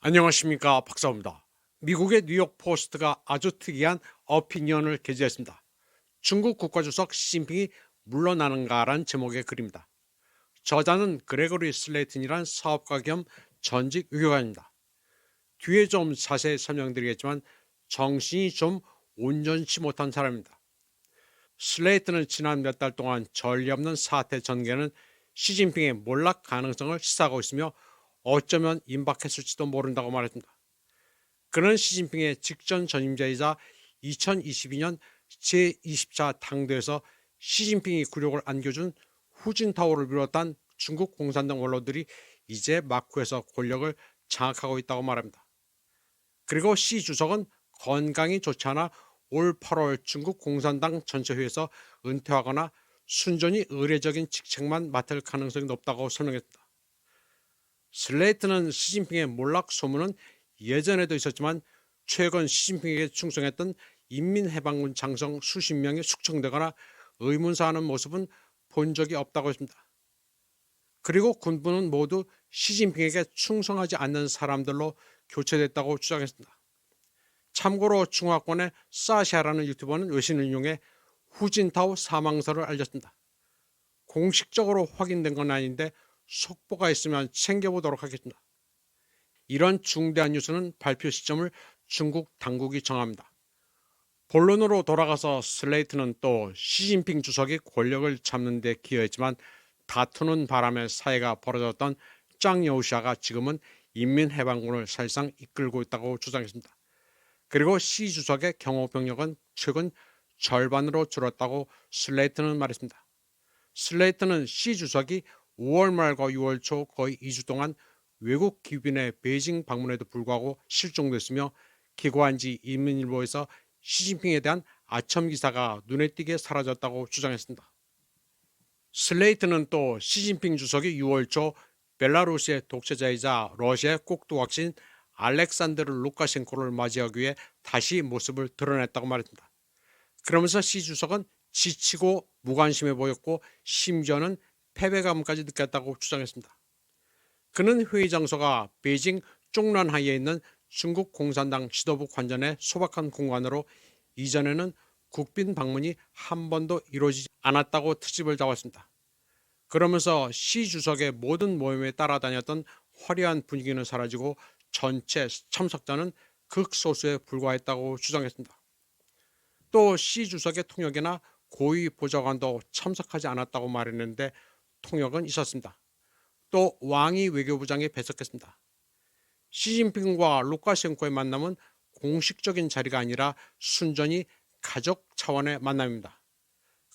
안녕하십니까 박사입니다. 미국의 뉴욕 포스트가 아주 특이한 어피니언을 게재했습니다. 중국 국가주석 시진핑이 물러나는가란 제목의 글입니다. 저자는 그레고리 슬레이튼이란 사업가 겸 전직 외교관입니다. 뒤에 좀 자세히 설명드리겠지만 정신이 좀 온전치 못한 사람입니다. 슬레이튼은 지난 몇 달 동안 전례 없는 사태 전개는 시진핑의 몰락 가능성을 시사하고 있으며 어쩌면 임박했을지도 모른다고 말했습니다. 그는 시진핑의 직전 전임자이자 2022년 제20차 당대에서 시진핑이 굴욕을 안겨준 후진타오를 비롯한 중국 공산당 원로들이 이제 마쿠에서 권력을 장악하고 있다고 말합니다. 그리고 시 주석은 건강이 좋지 않아 올 8월 중국 공산당 전체회에서 은퇴하거나 순전히 의례적인 직책만 맡을 가능성이 높다고 설명했습니다. 슬레이트는 시진핑의 몰락 소문은 예전에도 있었지만 최근 시진핑에게 충성했던 인민해방군 장성 수십 명이 숙청되거나 의문사하는 모습은 본 적이 없다고 했습니다. 그리고 군부는 모두 시진핑에게 충성하지 않는 사람들로 교체됐다고 주장했습니다. 참고로 중화권의 사샤라는 유튜버는 외신을 이용해 후진타오 사망설을 알렸습니다. 공식적으로 확인된 건 아닌데 속보가 있으면 챙겨보도록 하겠습니다. 이런 중대한 뉴스는 발표 시점을 중국 당국이 정합니다. 본론으로 돌아가서 슬레이트는 또 시진핑 주석이 권력을 잡는 데 기여했지만 다투는 바람에 사회가 벌어졌던 짱 여우샤가 지금은 인민해방군을 사실상 이끌고 있다고 주장했습니다. 그리고 시 주석의 경호병력은 최근 절반으로 줄었다고 슬레이트는 말했습니다. 슬레이트는 시 주석이 5월 말과 6월 초 거의 2주 동안 외국 기빈의 베이징 방문에도 불구하고 실종됐으며 기고한지 인민일보에서 시진핑에 대한 아첨 기사가 눈에 띄게 사라졌다고 주장했습니다. 슬레이트는 또 시진핑 주석이 6월 초 벨라루스의 독재자이자 러시아의 꼭두각신 알렉산드르 루카셴코를 맞이하기 위해 다시 모습을 드러냈다고 말했습니다. 그러면서 시 주석은 지치고 무관심해 보였고 심지어는 패배감까지 느꼈다고 주장했습니다. 그는 회의 장소가 베이징 쪽란하이에 있는 중국 공산당 지도부 관전의 소박한 공간으로 이전에는 국빈 방문이 한 번도 이루어지지 않았다고 트집을 잡았습니다. 그러면서 시 주석의 모든 모임에 따라다녔던 화려한 분위기는 사라지고 전체 참석자는 극소수에 불과했다고 주장했습니다. 또 시 주석의 통역이나 고위 보좌관도 참석하지 않았다고 말했는데 통역은 있었습니다. 또 왕이 외교부장에 배석했습니다. 시진핑과 루카셴코의 만남은 공식적인 자리가 아니라 순전히 가족 차원의 만남입니다.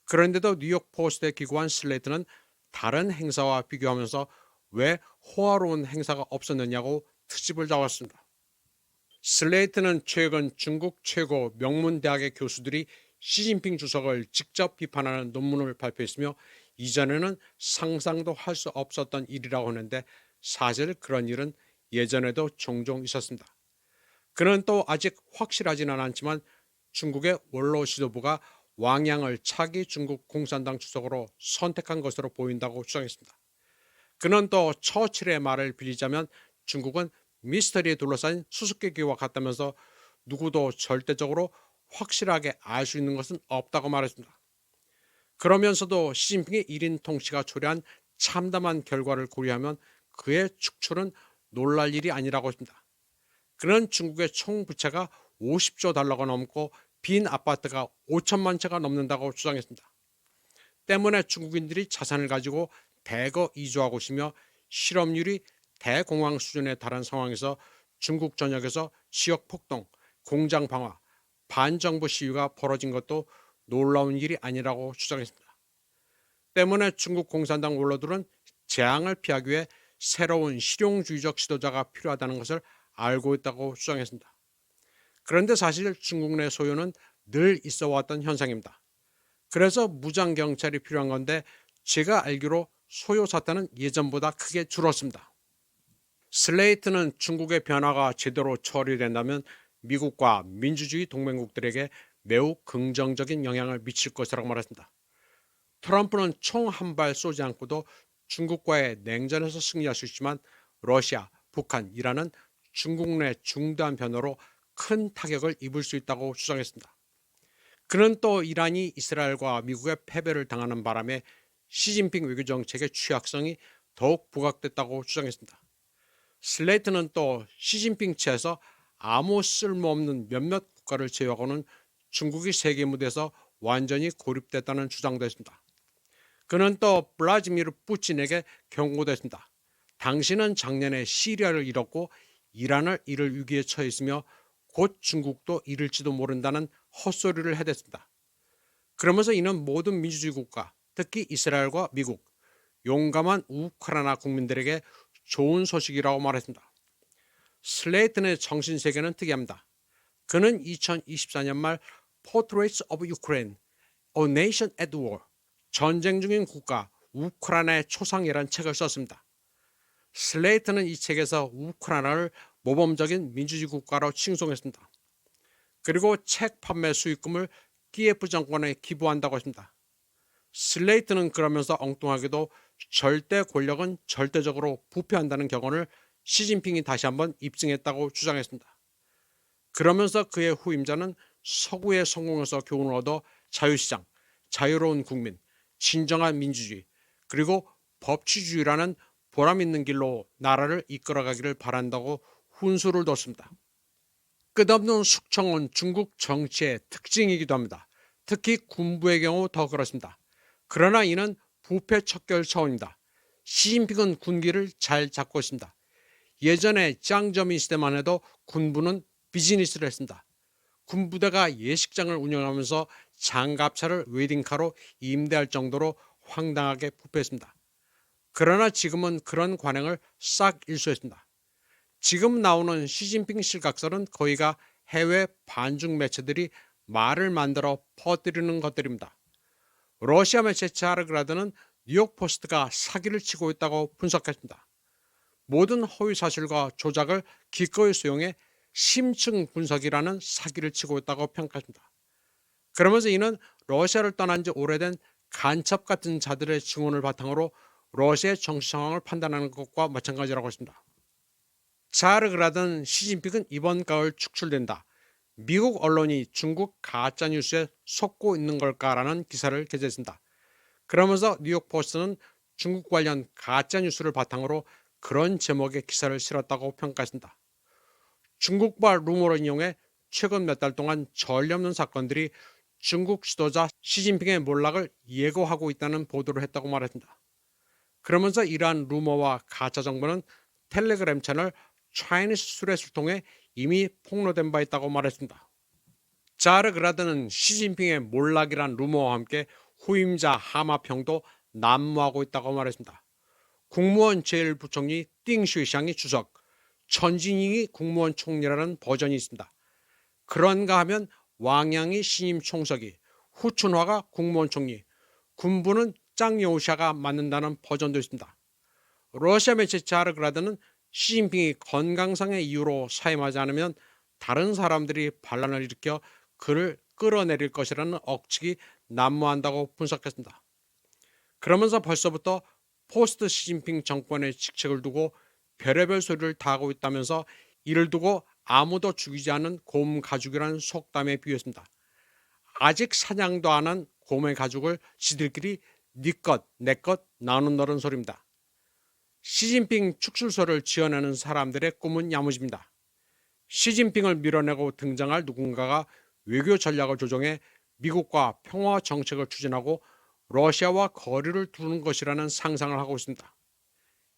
그런데도 뉴욕 포스트에 기고한 슬레이트는 다른 행사와 비교하면서 왜 호화로운 행사가 없었느냐고 트집을 잡았습니다. 슬레이트는 최근 중국 최고 명문 대학의 교수들이 시진핑 주석을 직접 비판하는 논문을 발표했으며 이전에는 상상도 할 수 없었던 일이라고 하는데 사실 그런 일은 예전에도 종종 있었습니다. 그는 또 아직 확실하지는 않지만 중국의 원로 지도부가 왕양을 차기 중국 공산당 주석으로 선택한 것으로 보인다고 주장했습니다. 그는 또 처칠의 말을 빌리자면 중국은 미스터리에 둘러싸인 수수께끼와 같다면서 누구도 절대적으로 확실하게 알 수 있는 것은 없다고 말했습니다. 그러면서도 시진핑의 1인 통치가 초래한 참담한 결과를 고려하면 그의 축출은 놀랄 일이 아니라고 했습니다. 그는 중국의 총 부채가 50조 달러가 넘고 빈 아파트가 5천만 채가 넘는다고 주장했습니다. 때문에 중국인들이 자산을 가지고 대거 이주하고 있으며 실업률이 대공황 수준에 달한 상황에서 중국 전역에서 지역 폭동, 공장 방화, 반정부 시위가 벌어진 것도 놀라운 일이 아니라고 주장했습니다. 때문에 중국 공산당 원로들은 재앙을 피하기 위해 새로운 실용주의적 지도자가 필요하다는 것을 알고 있다고 주장했습니다. 그런데 사실 중국 내 소요는 늘 있어 왔던 현상입니다. 그래서 무장 경찰이 필요한 건데 제가 알기로 소요 사태는 예전보다 크게 줄었습니다. 슬레이트는 중국의 변화가 제대로 처리된다면 미국과 민주주의 동맹국들에게 매우 긍정적인 영향을 미칠 것이라고 말했습니다. 트럼프는 총 한 발 쏘지 않고도 중국과의 냉전에서 승리할 수 있지만 러시아, 북한, 이란은 중국 내 중대한 변화로 큰 타격을 입을 수 있다고 주장했습니다. 그는 또 이란이 이스라엘과 미국의 패배를 당하는 바람에 시진핑 외교 정책의 취약성이 더욱 부각됐다고 주장했습니다. 슬레이트는 또 시진핑 체에서 아무 쓸모없는 몇몇 국가를 제외하고는 중국이 세계 무대에서 완전히 고립됐다는 주장도 했습니다. 그는 또 블라지미르 푸틴에게 경고도 했습니다. 당신은 작년에 시리아를 잃었고 이란을 잃을 위기에 처해 있으며 곧 중국도 잃을지도 모른다는 헛소리를 해댔습니다. 그러면서 이는 모든 민주주의 국가, 특히 이스라엘과 미국, 용감한 우크라이나 국민들에게 좋은 소식이라고 말했습니다. 슬레이튼의 정신 세계는 특이합니다. 그는 2024년 말 Portraits of Ukraine, A Nation at War, 전쟁 중인 국가 우크라이나의 초상이라는 책을 썼습니다. 슬레이트는 이 책에서 우크라이나를 모범적인 민주주의 국가로 칭송했습니다. 그리고 책 판매 수익금을 키예프 정권에 기부한다고 했습니다. 슬레이트는 그러면서 엉뚱하게도 절대 권력은 절대적으로 부패한다는 격언을 시진핑이 다시 한번 입증했다고 주장했습니다. 그러면서 그의 후임자는 서구의 성공에서 교훈을 얻어 자유시장, 자유로운 국민, 진정한 민주주의, 그리고 법치주의라는 보람 있는 길로 나라를 이끌어가기를 바란다고 훈수를 뒀습니다. 끝없는 숙청은 중국 정치의 특징이기도 합니다. 특히 군부의 경우 더 그렇습니다. 그러나 이는 부패 척결 차원입니다. 시진핑은 군기를 잘 잡고 있습니다. 예전에 짱저민 시대만 해도 군부는 비즈니스를 했습니다. 군부대가 예식장을 운영하면서 장갑차를 웨딩카로 임대할 정도로 황당하게 부패했습니다. 그러나 지금은 그런 관행을 싹 일소했습니다. 지금 나오는 시진핑 실각설은 거의가 해외 반중 매체들이 말을 만들어 퍼뜨리는 것들입니다. 러시아 매체 차르그라드는 뉴욕 포스트가 사기를 치고 있다고 분석했습니다. 모든 허위 사실과 조작을 기꺼이 수용해 심층 분석이라는 사기를 치고 있다고 평가합니다. 그러면서 이는 러시아를 떠난 지 오래된 간첩 같은 자들의 증언을 바탕으로 러시아의 정치 상황을 판단하는 것과 마찬가지라고 했습니다. 자르그라든 시진핑은 이번 가을 축출된다. 미국 언론이 중국 가짜 뉴스에 속고 있는 걸까라는 기사를 게재했습니다. 그러면서 뉴욕 포스트는 중국 관련 가짜 뉴스를 바탕으로 그런 제목의 기사를 실었다고 평가했습니다. 중국발 루머를 이용해 최근 몇 달 동안 전례 없는 사건들이 중국 지도자 시진핑의 몰락을 예고하고 있다는 보도를 했다고 말했습니다. 그러면서 이러한 루머와 가짜 정보는 텔레그램 채널 차이니스 수레를 통해 이미 폭로된 바 있다고 말했습니다. 자르그라드는 시진핑의 몰락이란 루머와 함께 후임자 하마평도 난무하고 있다고 말했습니다. 국무원 제1부총리 띵슈이샹이 주석, 천진잉이 국무원 총리라는 버전이 있습니다. 그런가 하면 왕양이 신임 총석이, 후춘화가 국무원 총리, 군부는 짱여우샤가 맡는다는 버전도 있습니다. 러시아 매체 자르그라드는 시진핑이 건강상의 이유로 사임하지 않으면 다른 사람들이 반란을 일으켜 그를 끌어내릴 것이라는 억측이 난무한다고 분석했습니다. 그러면서 벌써부터 포스트 시진핑 정권의 직책을 두고 별의별 소리를 다 하고 있다면서 이를 두고 아무도 죽이지 않은 곰 가죽이라는 속담에 비유했습니다. 아직 사냥도 안 한 곰의 가죽을 지들끼리 네 것, 내것 나눈다는 소리입니다. 시진핑 축출소를 지어내는 사람들의 꿈은 야무집니다. 시진핑을 밀어내고 등장할 누군가가 외교 전략을 조정해 미국과 평화 정책을 추진하고 러시아와 거리를 두는 것이라는 상상을 하고 있습니다.